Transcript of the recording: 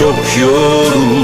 çok yoruldum.